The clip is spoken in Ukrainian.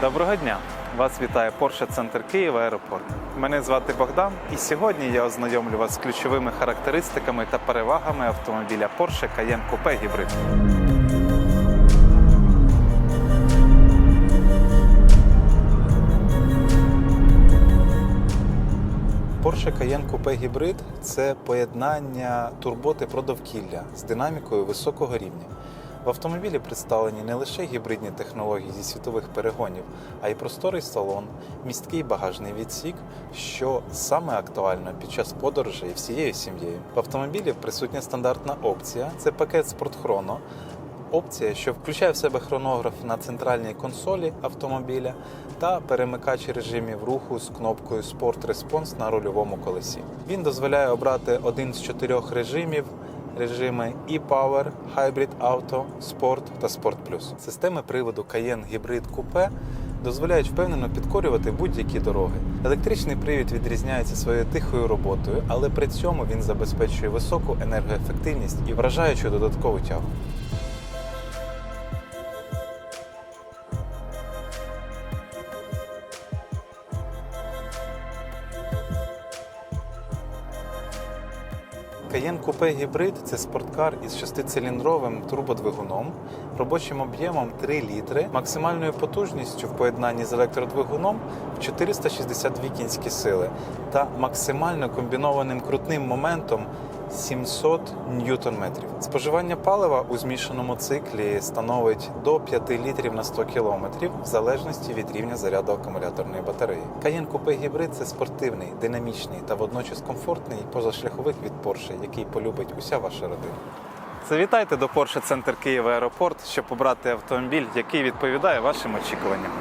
Доброго дня! Вас вітає Porsche Центр Києва Аеропорт. Мене звати Богдан, і сьогодні я ознайомлю вас з ключовими характеристиками та перевагами автомобіля Porsche Cayenne Coupe Hybrid. Porsche Cayenne Coupe Hybrid – це поєднання турботи про довкілля з динамікою високого рівня. В автомобілі представлені не лише гібридні технології зі світових перегонів, а й просторий салон, місткий багажний відсік, що саме актуально під час подорожей всією сім'єю. В автомобілі присутня стандартна опція це пакет спортхроно. Опція, що включає в себе хронограф на центральній консолі автомобіля та перемикач режимів руху з кнопкою Sport Response на рульовому колесі. Він дозволяє обрати один з чотирьох режимів режими e-Power, Hybrid Auto, Sport та Sport Plus. Системи приводу Cayenne Hybrid Coupe дозволяють впевнено підкорювати будь-які дороги. Електричний привід відрізняється своєю тихою роботою, але при цьому він забезпечує високу енергоефективність і вражаючу додаткову тягу. Cayenne Coupe Hybrid – це спорткар із шестициліндровим турбодвигуном, робочим об'ємом 3 літри, максимальною потужністю в поєднанні з електродвигуном в 462 кінські сили та максимально комбінованим крутним моментом 700 ньютон-метрів. Споживання палива у змішаному циклі становить до 5 літрів на 100 кілометрів в залежності від рівня заряду акумуляторної батареї. Cayenne Coupe Hybrid – це спортивний, динамічний та водночас комфортний позашляховик від Porsche, який полюбить уся ваша родина. Завітайте до Porsche Центр Києва Аеропорт, щоб обрати автомобіль, який відповідає вашим очікуванням.